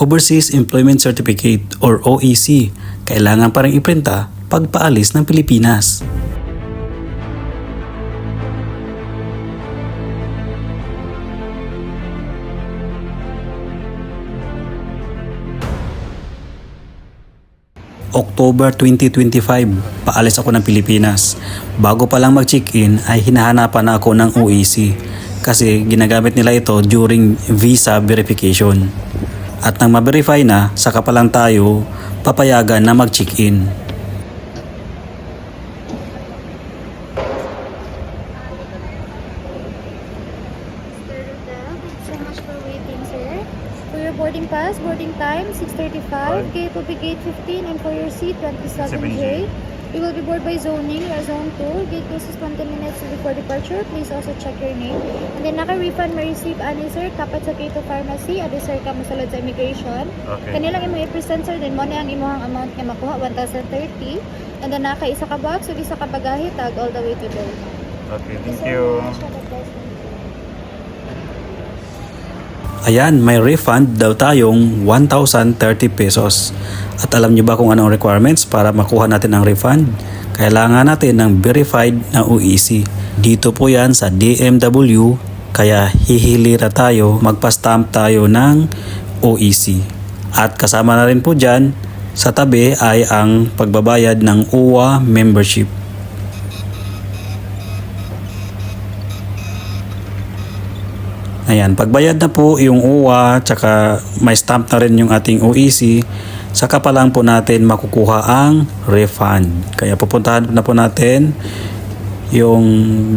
Overseas Employment Certificate or OEC, kailangan pa rin iprinta pagpaalis ng Pilipinas. October 2025, paalis ako ng Pilipinas. Bago pa lang mag-check-in ay hinahanapan na ako ng OEC kasi ginagamit nila ito during visa verification. At nang ma-verify na, saka pa lang tayo papayagan na mag-check-in. Boarding pass, boarding time, 6.35. Gate will be gate 15. And for your seat, 27J. You will be boarded by zoning, or zone 2. Gate closes 20 minutes before departure. Please also check your name. And then, naka-refund may receive ani, sir. Kapat sa Kato Pharmacy. Adi, sir, ka mosulod sa immigration. Okay. Kanilang imo i-present, sir. Then, mo na ang imuhang amount nga makuha, 1,030. And then, naka isa ka box, ug isa ka bagahe, tag all the way to the Okay, Thank thank so you. Ayan, may refund daw tayong 1,030 pesos. At alam nyo ba kung anong requirements para makuha natin ang refund? Kailangan natin ng verified na OEC. Dito po yan sa DMW, kaya hihilira tayo, magpa-stamp tayo ng OEC. At kasama na rin po dyan, sa tabi ay ang pagbabayad ng UWA membership. Ayan, pagbayad na po yung UWA, tsaka may stamp na rin yung ating OEC, saka pa lang po natin makukuha ang refund. Kaya pupuntahan na po natin yung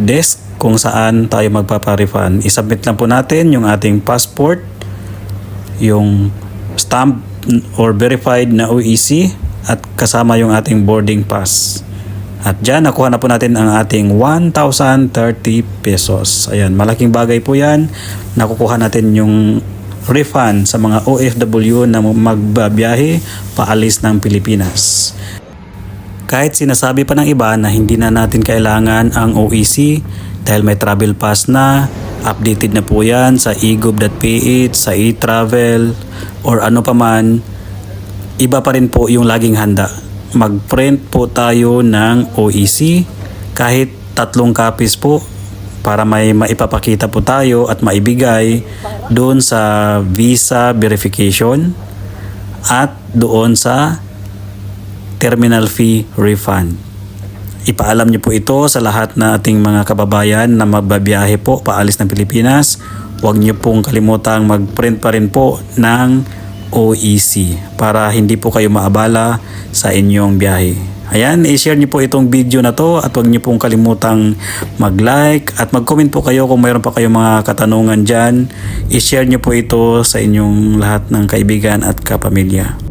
desk kung saan tayo magpapa-refund. Isubmit lang po natin yung ating passport, yung stamp or verified na OEC at kasama yung ating boarding pass. At dyan, nakuha na po natin ang ating 1,030 pesos. Ayan, malaking bagay po yan. Nakukuha natin yung refund sa mga OFW na magbabiyahe paalis ng Pilipinas. Kahit sinasabi pa ng iba na hindi na natin kailangan ang OEC dahil may travel pass na, updated na po yan sa egov.ph, sa e-travel, or ano pa man, iba pa rin po yung laging handa. Mag-print po tayo ng OEC kahit tatlong copies po para may maipapakita po tayo at maibigay doon sa visa verification at doon sa terminal fee refund. Ipaalam niyo po ito sa lahat na ating mga kababayan na mababiyahe po paalis ng Pilipinas. Huwag niyo pong kalimutang mag-print pa rin po ng OEC para hindi po kayo maabala sa inyong biyahe. Ayan, i-share niyo po itong video na to at huwag niyo pong kalimutang mag-like at mag-comment po kayo kung mayroon pa kayong mga katanungan dyan. I-share niyo po ito sa inyong lahat ng kaibigan at kapamilya.